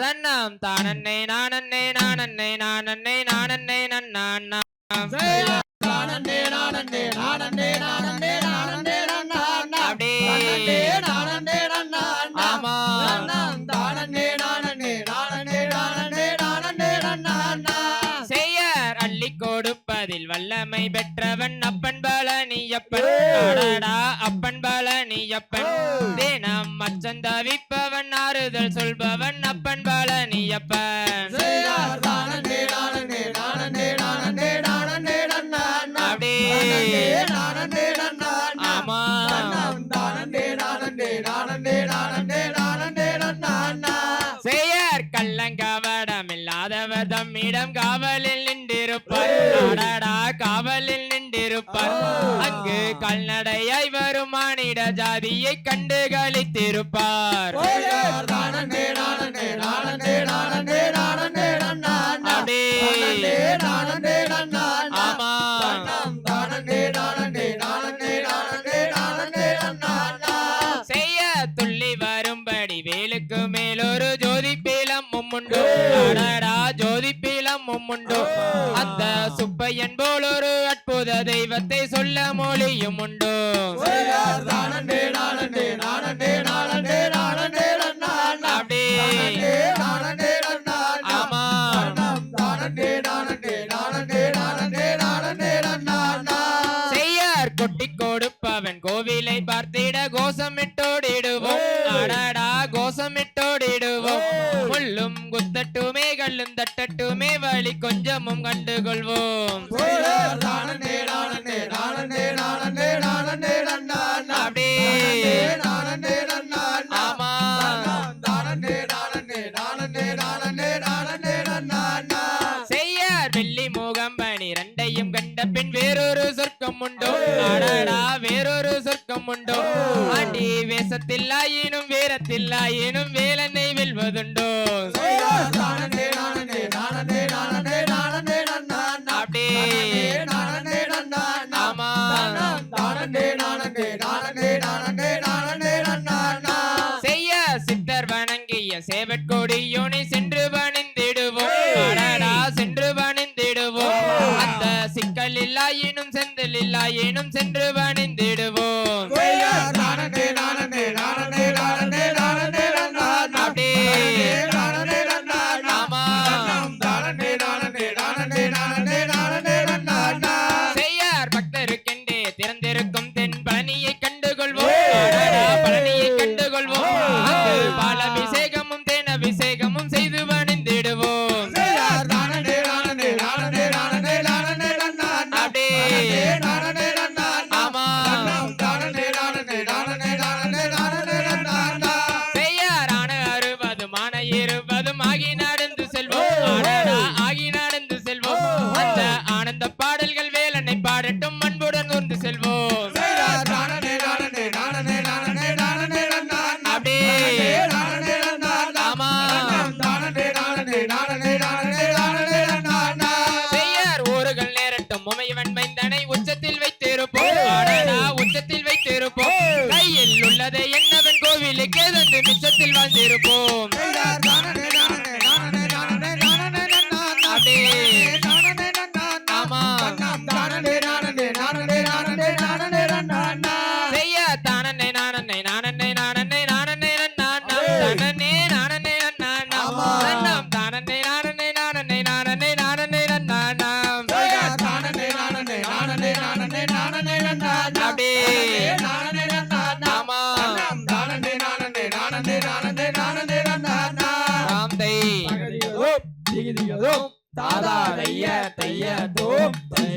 நன்னம் தானன்னை நானன்னை நானன்னை நானன்னை நானன்னை நன்னாண்ணா. கொடுப்பதில் வல்லமை பெற்றவன் அப்பன் பழனி அப்பன் அப்பன் பழனியப்பன் தினம் மச்சம் தவிப்பவன் ஆறுதல் சொல்பவன் அப்பன் பழனியப்பன். ஆமா. செய்யார் கள்ளங்கவடம் இல்லாதவர் தம்மிடம் காவலில் நின்றிருப்பர். காவலில் நின்றிருப்பர். அங்கு கல்நடையாய் வரும் மானிட ஜாதியை கண்டு கழித்திருப்பார் ஆமா. செய்ய துள்ளி வரும்படி வேலுக்கு மேலொரு ஜோதி பீலம் மும்முண்டு உண்டோ. அந்த சுப்பையன் போல் ஒரு அற்புத தெய்வத்தை சொல்ல மொழியும் உண்டோ. கொட்டி கொடுப்பவன் கோவிலை பார்த்திட கோஷமிட்டோடிடுவோம். அடடா கோஷமிட்டோடிடுவோம். முள்ளும் குத்தட்டுமே விரலும் தட்டட்டுமே வழி கொஞ்சமும் கண்டுகொள்வோம். வேட்டி வேஷத்தில்லாயினும் வீரத்தில்லாயினும் வேலனை வெல்வதுண்டோ? செய்ய சித்தர் வணங்கிய சேவற்கொடியோனை சென்று வணிந்திடுவோம். சென்று வணிந்திடுவோம். அந்த சிக்கல் இல்லாயினும் செந்தில் இல்லாயினும் சென்று வணிந்திடுவோம். திறந்தெரு. கண்டு நிச்சத்தில் வாழ்ந்திருப்போம். அப்படியே திகதிகதோ தாதா தைய தைய தோம் தை